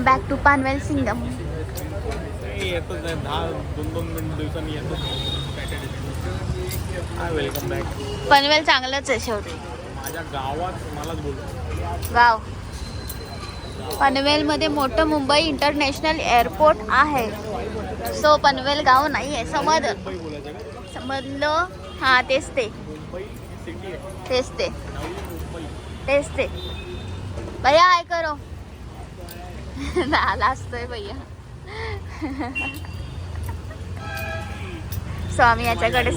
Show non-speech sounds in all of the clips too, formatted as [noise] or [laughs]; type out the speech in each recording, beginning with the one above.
Welcome back to Panvel Singham Panvel चांगलंच आहे शेवटी. माझ्या गावात मलाच बोलू गाव. पनवेलमध्ये मोठं मुंबई इंटरनॅशनल एअरपोर्ट आहे. सो पनवेल गाव नाही आहे. का? समजलं हां तेच ते. तेच ते. तेच ते. भैया काय करो. [laughs] आला असतोय भैया. सो आम्ही याच्याकडे.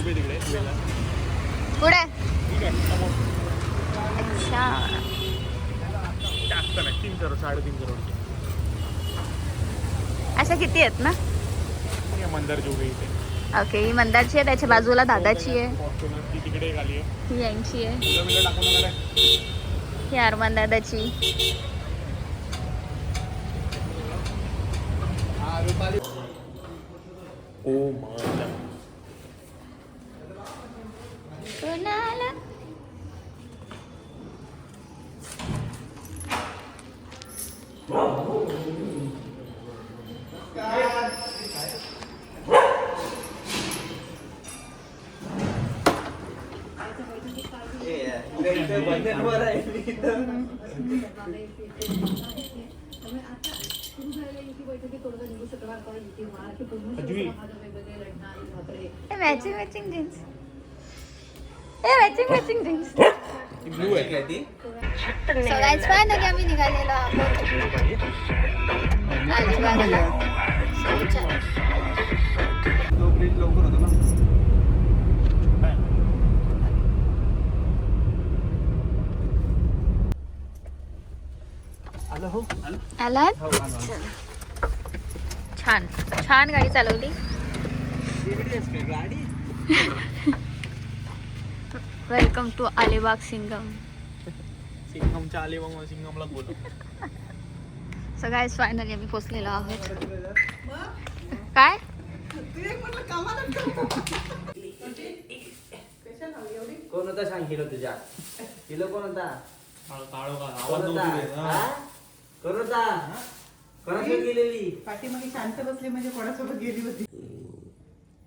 पुढे. समोर. अच्छा. अशा किती आहेत ना? ओके ही मंदारची आहे त्याच्या बाजूला दादाची आहे. ही यांची आहे. ही अरमान दादाची. ओ माझ्या अजून. मॅचिंग मॅचिंग जीन्स ए मॅचिंग मॅचिंग जीन्स ब्लू आहे. सो गाईज फायनली आम्ही निघालेलो आहोत. So, चला. आलात? चला. छान. छान गाडी चालवली. वेलकम टू अलिबाग सिंगम सिंगमच्या आले मग सिंगमला बोलू सो गाईज फायनली आम्ही पोचलेलो आहोत. काय? कोण होता सांग हिरो तुझ्या? हिरो कोण होता कोण होता नव्हती देत. कोण होता कोणासोबत गेलेली? पाठीमागे शांत बसली म्हणजे कोणासोबत गेली होती?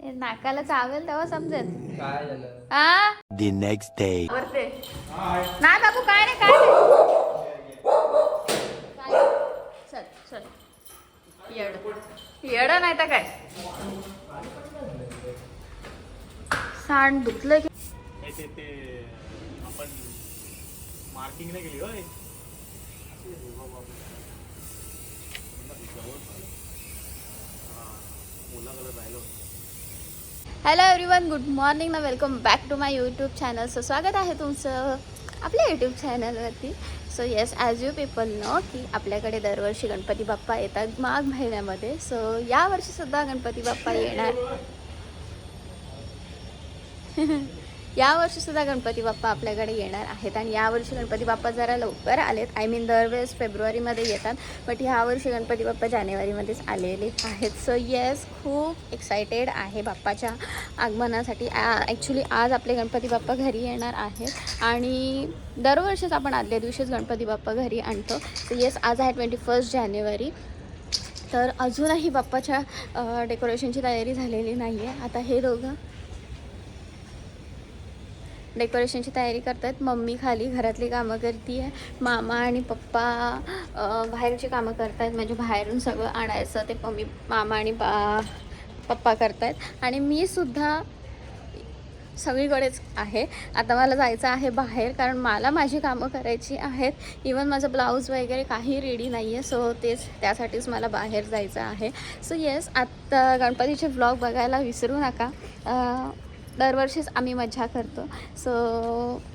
ए, नाकाला चावेल तेव्हा समजेल. काय झालं? हा The next day. वरते नाही बाबू काय नाही काय नाही. काय? चल चल. येड. येड नाही तर काय? सांड धुतलं की. ते ते आपण होय? हॅलो एव्हरीवन गुड मॉर्निंग ना welcome back to my YouTube channel so स्वागत आहे तुमचं आपल्या यूट्यूब चॅनलवरती so yes as you people know की आपल्याकडे दरवर्षी गणपती बाप्पा येतात माघ महिन्यामध्ये. सो यावर्षीसुद्धा गणपती बाप्पा येणार. [laughs] यावर्षी सुद्धा गणपती बाप्पा आपल्याकडे येणार आहेत आणि यावर्षी गणपती बाप्पा जरा लवकर आलेत. आय मीन दरवेळेस फेब्रुवारीमध्ये येतात बट ह्यावर्षी गणपती बाप्पा जानेवारीमध्येच आलेले आहेत. सो येस खूप एक्सायटेड आहे बाप्पाच्या आगमनासाठी. ॲक्च्युली आज आपले गणपती बाप्पा घरी येणार आहेत आणि दरवर्षीच आपण आदल्या दिवशीच गणपती बाप्पा घरी आणतो. सो येस आज आहे ट्वेंटी फर्स्ट जानेवारी. तर अजूनही बाप्पाच्या डेकोरेशनची तयारी झालेली नाही आहे आता हे दोघं डेकोरेशनची तयारी करतात. मम्मी खाली घरातली कामं करते आहे मामा आणि पप्पा बाहेरची कामं करतायत. म्हणजे बाहेरून सगळं आणायचं ते मम्मी मामा आणि पा पप्पा करतायत. आणि मी सुद्धा सगळीकडेच आहे. आता मला जायचं आहे बाहेर कारण मला माझी कामं करायची आहेत. इवन माझं ब्लाऊज वगैरे काही रेडी नाही आहे सो तेच त्यासाठीच मला बाहेर जायचं आहे. सो येस आत्ता गणपतीचे ब्लॉग बघायला विसरू नका. दरवर्षीच आम्ही मजा करतो. सो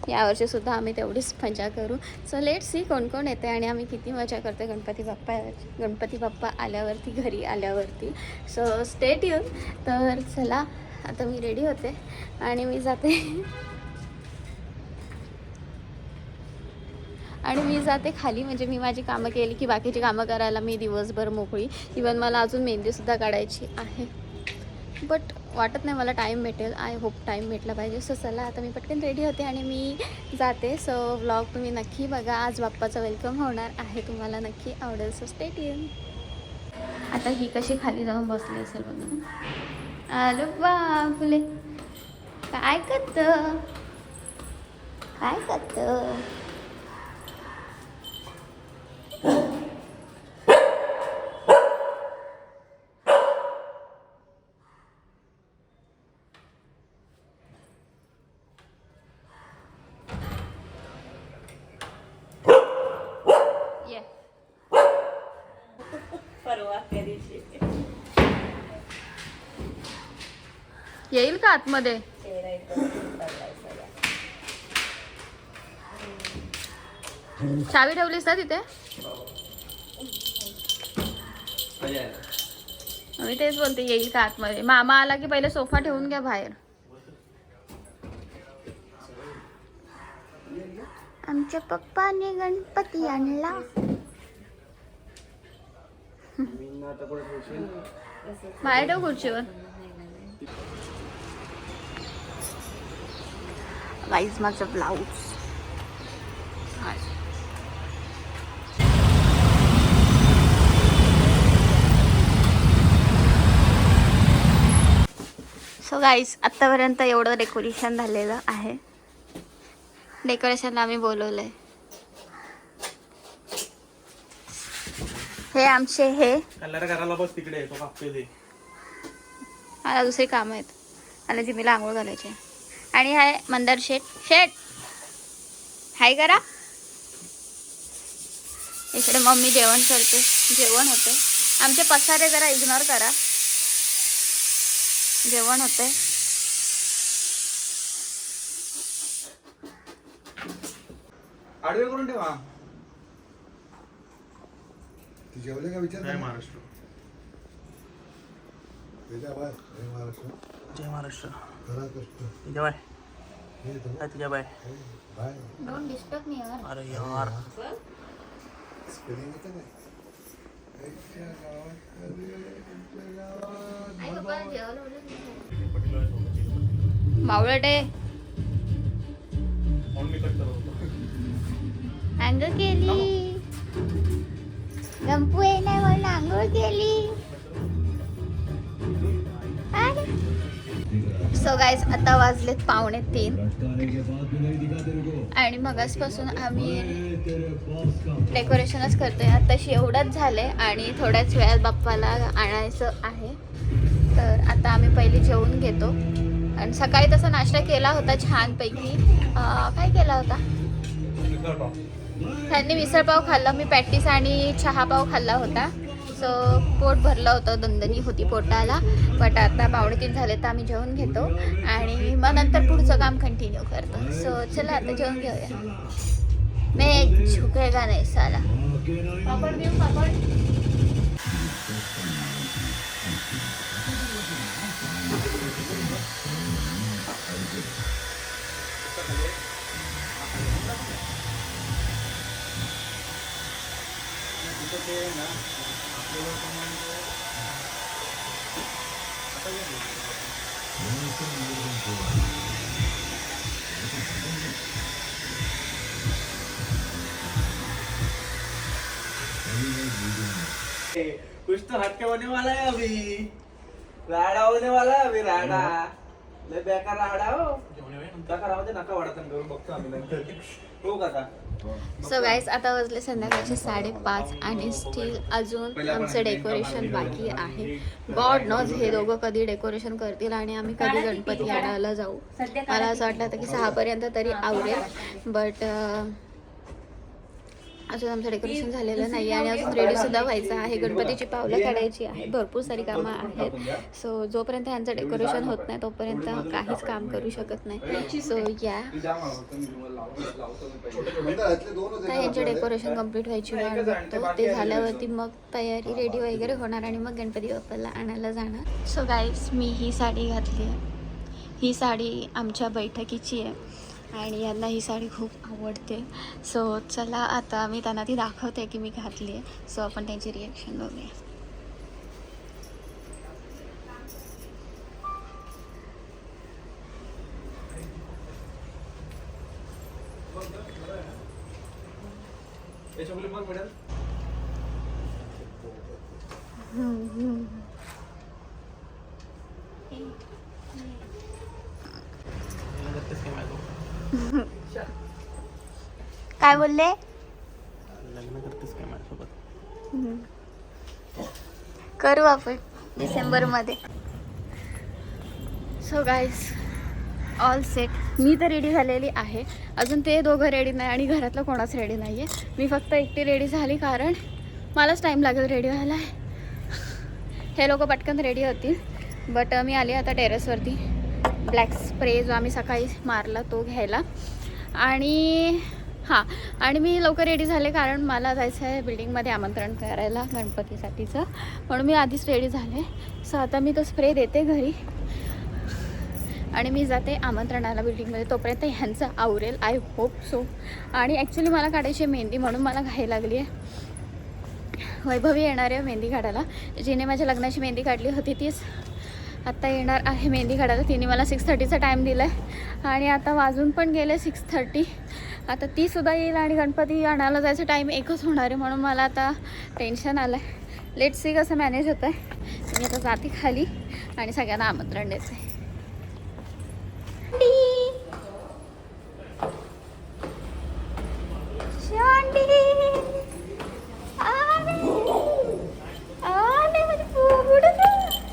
यावर्षीसुद्धा आम्ही तेवढीच मजा करू. सो लेट सी कोण कोण येते आणि आम्ही किती मजा करते गणपती बाप्पा गणपती बाप्पा आल्यावरती घरी आल्यावरती. सो स्टेट येऊन तर चला आता मी रेडी होते आणि मी जाते. आणि मी जाते खाली म्हणजे मी माझी कामं केली की बाकीची कामं करायला मी दिवसभर मोकळी. इवन मला अजून मेहंदीसुद्धा काढायची आहे. बट वाटत नाही मला टाईम भेटेल. आय होप टाईम भेटला पाहिजे. सो चला आता मी पटकन रेडी होते आणि मी जाते. सो व्लॉग तुम्ही नक्की बघा. आज बाप्पाचं वेलकम होणार आहे. तुम्हाला नक्की आवडेल. सो स्टेट येऊन आता ही कशी खाली जाऊन बसली असेल बघा. आलो बापले काय करत? काय करत? येईल का आतमध्ये. चावी ठेवलीस ना तिथे? मी तेच बोलते येईल का आतमध्ये? मामा आला की पहिले सोफा ठेवून घ्या बाहेर. आमच्या पप्पाने गणपती आणला. बाहेर ठेव खुर्चीवर. वाईज माझं ब्लाऊज सो गाईज आत्तापर्यंत एवढं डेकोरेशन झालेलं आहे. डेकोरेशनला आम्ही बोलवलंय. हे आमचे हे. कलर करायला बस तिकडे तो कापतोय ते. मला दुसरी कामं आहेत. मला जिमीला आंघोळ घालायची आहे. आणि हाय मंदार शेट शेट हाय करा. इकडे मम्मी जेवण करते. जेवण होते आमचे पसारे जरा इग्नोर करा. जेवण होते आडवे करून ठेवा. ती जेवले का विचार जय महाराष्ट्र त्याच्या बाय हे महाराष्ट्र जय महाराष्ट्र. तुझ्या बाय. तो. तुझ्या bye. Bye. Don't disturb me यार. अरे यार. काय आंघोळ केली. गंपू येणार म्हणून आंघोळ केली. सो गाईज आता वाजलेत पावणे तीन. आणि मगासपासून आम्ही डेकोरेशनच करतोय. आताशी एवढंच झालंय आणि थोड्याच वेळात बाप्पाला आणायचं आहे. तर आता आम्ही पहिले जेवून घेतो. आणि सकाळी तसा नाश्ता केला होता छानपैकी. काय केला होता? त्यांनी मिसळपाव खाल्ला. मी पॅटीस आणि चहापाव खाल्ला होता. असं पोट भरलं होतं दणदणी होती पोटाला. बट आता पावणे तीन झाले तर आम्ही जेवण घेतो. आणि मग नंतर पुढचं काम कंटिन्यू करतो. सो चला आता जेवण घेऊया. मैं झुकेगा नाही साला पापड देऊ पापड? कुछ तो हटके होने वाला है अभी। राडा होने वाला है अभी राडा। लय बेकार राडा हो। नका राहू दे नका वाढत करून बघतो आम्ही नंतर हो। काका सो गाईस आता वाजले संध्याकाळचे साडेपाच आणि स्टील अजून आमचं डेकोरेशन बाकी आहे. गॉड नॉज हे दोघं कधी डेकोरेशन करतील आणि आम्ही कधी गणपती आणायला जाऊ. मला असं वाटलं होतं की सहापर्यंत तरी आवडेल बट अजून आमचं डेकोरेशन झालेलं नाही आणि अजून रेडी सुद्धा व्हायचं आहे. गणपतीची पावलं काढायची आहे. भरपूर सारी कामं आहेत. सो जोपर्यंत यांचं डेकोरेशन होत नाही तोपर्यंत काहीच काम करू शकत नाही. सो या. यांचे. डेकोरेशन कंप्लीट व्हायची वाट बघतो. ते झाल्यावरती मग तयारी रेडी वगैरे होणार आणि मग गणपती बाप्पाला आणायला जाणार. सो गाईज मी ही साडी घातली आहे. ही साडी आमच्या बैठकीची आहे. आणि यांना ही साडी खूप आवडते. सो चला आता मी त्यांना ती दाखवते की मी घातली आहे सो आपण त्यांची रिॲक्शन बघूया. Mm-hmm. काय बोलले? लग्न करतेस काय माझ्यासोबत? करू आपण डिसेंबरमध्ये. सो गाईज ऑल सेट मी तर रेडी झालेली आहे. अजून ते दोघं रेडी नाही आणि घरातलं कोणाच रेडी नाही आहे मी फक्त एकटी रेडी झाली कारण मलाच टाईम लागेल रेडी व्हायला. हे लोक पटकन रेडी होतील. बट मी आली आता टेरेसवरती ब्लॅक स्प्रे जो आम्ही सकाळी मारला तो घ्यायला. आणि हां. आणि मी लवकर रेडी झाले कारण मला जायचं आहे बिल्डिंगमध्ये आमंत्रण करायला गणपतीसाठीचं. म्हणून मी आधीच रेडी झाले. सो आता मी तो स्प्रे देते घरी. आणि मी जाते आमंत्रणाला बिल्डिंगमध्ये तोपर्यंत ह्यांचं आवरेल आय होप सो आणि ॲक्च्युली मला काढायची आहे मेहंदी म्हणून मला घाई लागली आहे. वैभवी येणार आहे मेहंदी काढायला. जिने माझ्या लग्नाची मेहंदी काढली होती तीच. आत्ता येणार आहे मेहंदी काढायला. तिने मला सिक्स थर्टीचा टाईम दिला आहे आणि आता वाजून पण गेले सिक्स थर्टी आता तीसुद्धा येईल आणि गणपती आणायला जायचं. टाईम एकच होणार आहे म्हणून मला आता टेन्शन आलं आहे लेट सी कसं मॅनेज होतं आहे मी आता जाते खाली आणि सगळ्यांना आमंत्रण द्यायचं आहे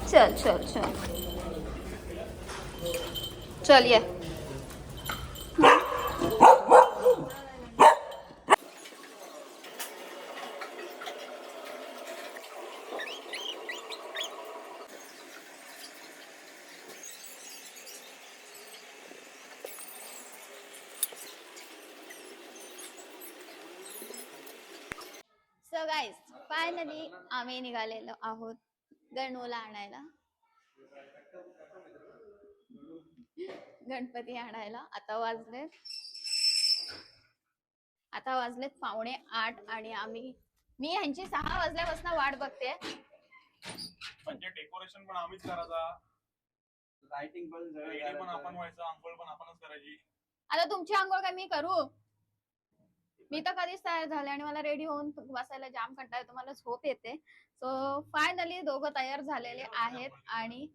चल चल चल. चल ये सो गाईज फायनली आम्ही निघालेलो आहोत गणूला आणायला. गणपती आणायला. आता वाजले आता वाजलेत पावणे आठ आणि आम्ही मी ह्यांची सहा वाजल्यापासून वाट बघते. म्हणजे डेकोरेशन पण आम्हीच करायचा. लाइटिंग पण रेडी. आपण व्हायचं आंघोळ पण आपणच करायची. आता तुमची आंघोळ काय मी करू? मी तर कधीच तयार झाले आणि मला रेडी होऊन बसायला जाम कंटाळा येतो. मला झोप येते. सो फायनली दोघं तयार झालेले आहेत आणि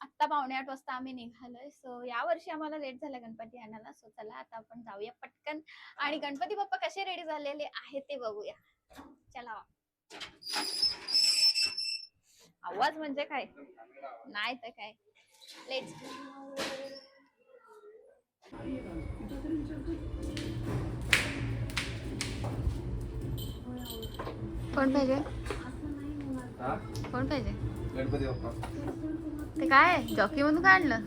आत्ता पावणे आठ वाजता आम्ही निघालोय. सो या वर्षी आम्हाला लेट झाला गणपती आणायला. सो चला आता आपण जाऊया पटकन. आणि गणपती बाप्पा कसे रेडी झालेले आहेत ते बघूया. चला. आवाज म्हणजे काय? नाही तर काय. लेट कोण पाहिजे? कोण पाहिजे? गणपती बाप्पा. ते काय? जॉकी मधून काढलं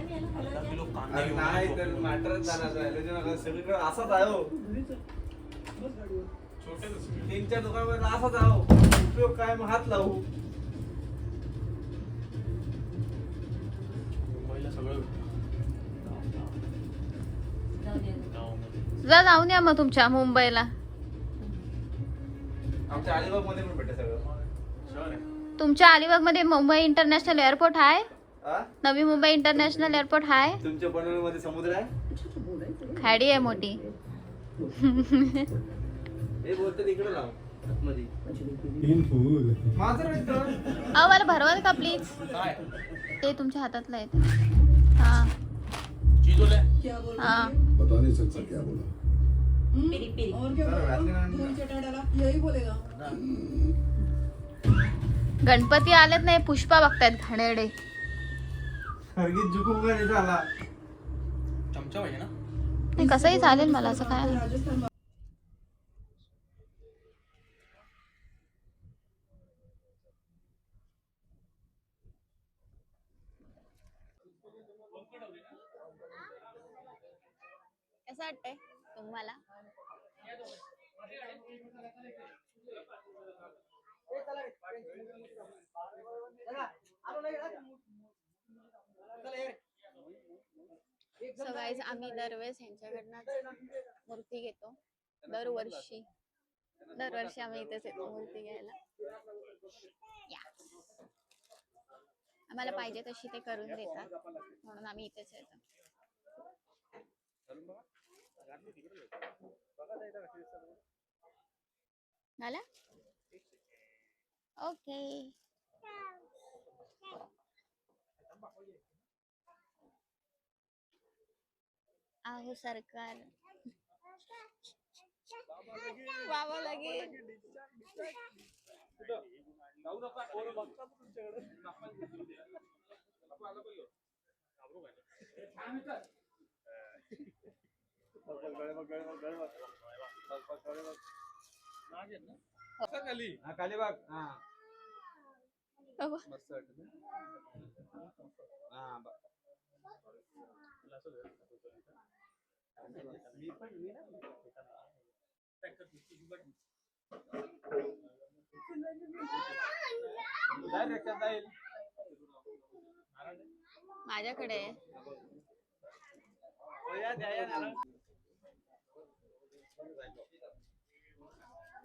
अरे नाही तर मॅटरच झाला त्याच्यानंतर सगळीकडे असाच आहे हो. तीन चार दुकानावर असाच आहे हो. उपयोग काय? मग हात लावू मुंबईला सगळं गावामध्ये जा जाऊन या मग तुमच्या मुंबईला. आमच्या अलिबागमध्ये पण भेटते सगळं. शहर आहे. तुमच्या अलिबागमध्ये मुंबई इंटरनॅशनल एअरपोर्ट आहे? नवी मुंबई इंटरनॅशनल एअरपोर्ट आहे? तुमच्या पनवेल मध्ये समुद्र आहे? खाडी आहे मोठी. हे लाव अहो भरवाल का प्लीज काय? ते तुमच्या हातातलं आहे. ते. हा. हा पिरी पिरी. और क्या सर, बोलेगा वैसे ना- धूल चटा डाला यही बोलेगा। गणपती आलेत नाही पुष्पा बघतायत घाणेरडे. हरगीत झुकून का नाही झाला? चमचा पाहिजे ना. नाही कसंही चालेल मला असं काय नाही. राजस्थान कसं वाटतंय तुम्हाला? So आम्ही दरवेळेस यांच्याकडनं मूर्ती घेतो. दरवर्षी. दरवर्षी आम्ही इथेच येतो मूर्ती घ्यायला. या. आम्हाला पाहिजे तशी ते करून देतात. म्हणून आम्ही इथेच येतो. झालं ओके. आहे सरकार. बाबा लगे हा खाली हा मस्त वाटत हा मी पण मी जाईल माझ्याकडे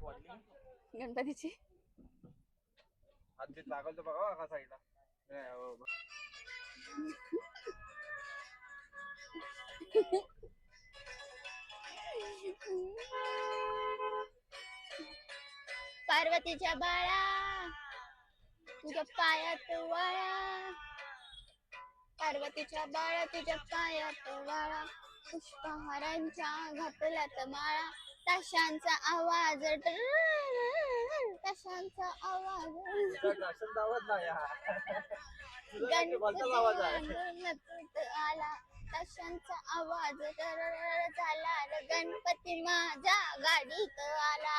मोरया गणपतीची. हात बीत लागल तर बघा का साईडला. नाही, हो, बघ. पार्वतीच्या बाळा तुझ्या पायात वाळा. पार्वतीच्या बाळा तुझ्या पायात वाळा. पुष्पहारांच्या घातल्यात माळा. ताशांचा आवाज ताशांचा आवाज. आवाज नाही आवाज गणपती आला ताशांचा आवाज झाला. गणपती माझ्या गाडीत आला.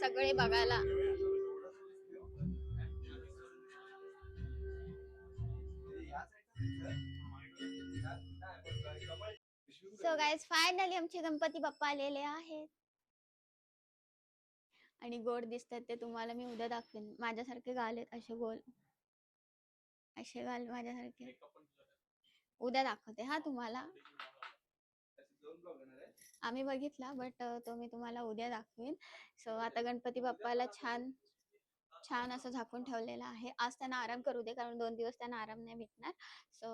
सगळे बघायला. सो गाईज फायनली आमचे गणपती बाप्पा आलेले आहेत. आणि गोड दिसतात ते तुम्हाला मी उद्या दाखवेन. माझ्यासारखे गाल आहेत असे गोल. असे गाल माझ्यासारखे. उद्या दाखवते हा तुम्हाला. आम्ही बघितला बट तो मी तुम्हाला उद्या दाखवेन. सो आता गणपती बाप्पाला छान छान असं झाकून ठेवलेलं आहे. आज त्यांना आराम करू दे कारण दोन दिवस त्यांना आराम नाही भेटणार. सो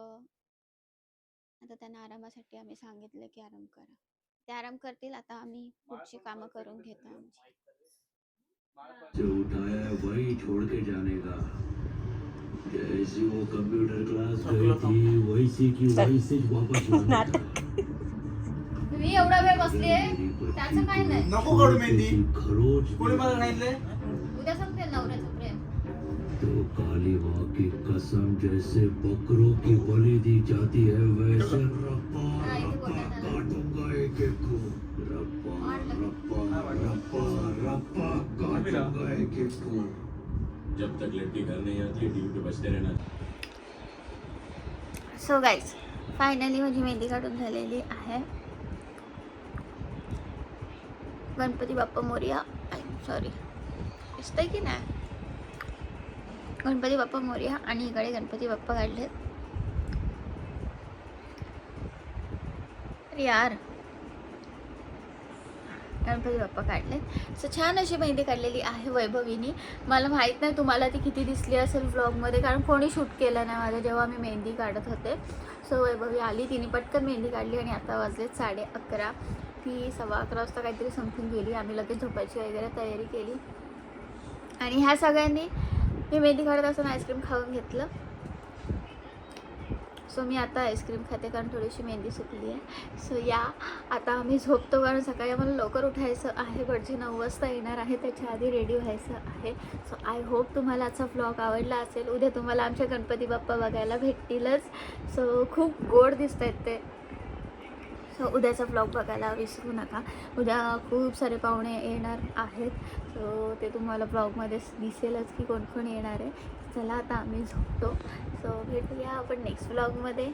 आता त्यांना आरामासाठी आम्ही सांगितलं की आराम करा. ते आराम करतील आता आम्ही पुढची कामं करून घेतो आमची. जो उठाया वही छोड़ के जाने का जैसी वो कंप्यूटर क्लास गई थी वैसी की वैसे ही वापस [laughs] लाने का। मी एवढा वेळ बच्ची त्याचं काय नाही. नको काढू मेहंदी. कोणी मला सांगितलंय? उद्या सांगते नवऱ्याचं प्रेम. तो काली माँ की कसम जैसे बकरों की बलि दी जाती है वैसे हाँ। काटूंगा एक एक को. रप्पा और लग- रप्पा रप्पा रप्पा काटूंगा एक एक को. जब तक लड़की घर नहीं आती पे बजते रहना। सो गाईज फायनली माझी मेहंदी काढून झालेली आहे. गणपती बाप्पा मोर्या. सॉरी दिसतंय की नाही? गणपती बाप्पा मोर्या आणि इकडे गणपती बाप्पा काढलेत. अरे यार. गणपती बाप्पा काढले सो छान अशी मेहंदी काढलेली आहे वैभवीनी. मला माहीत नाही तुम्हाला ती किती दिसली असेल व्लॉगमध्ये कारण कोणी शूट केलं नाही माझं जेव्हा मी मेहंदी काढत होते. सो वैभवी आली तिने पटकन मेहंदी काढली आणि आता वाजलेत साडे अकरा. ती सव्वा अकरा वाजता काहीतरी समथिंग गेली आम्ही लगेच झोपायची वगैरे तयारी केली. आणि ह्या सगळ्यांनी मी मेहंदी काढत असताना आईस्क्रीम खाऊन घेतलं. सो मी आता आईस्क्रीम खाते कारण थोडीशी मेहंदी सुकली आहे. सो या आता आम्ही झोपतो कारण सकाळी आम्हाला लवकर उठायचं आहे. भटजी नऊ वाजता येणार आहे त्याच्या आधी रेडी व्हायचं आहे. सो आय होप तुम्हाला आजचा व्लॉग आवडला असेल. उद्या तुम्हाला आमच्या गणपती बाप्पा बघायला भेटतीलच. सो खूप गोड दिसत आहेत ते. सो उद्याचा ब्लॉग बघायला विसरू नका. उद्या खूप सारे पाहुणे येणार आहेत. सो ते तुम्हाला ब्लॉगमध्ये दिसेलच की कोण कोण येणार आहे. चला आता आम्ही झोपतो. सो भेटूया आपण नेक्स्ट ब्लॉगमध्ये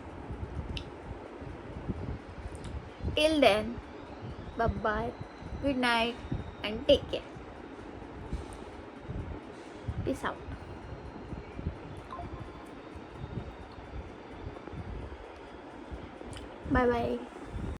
till then bye good night and take care peace out bye bye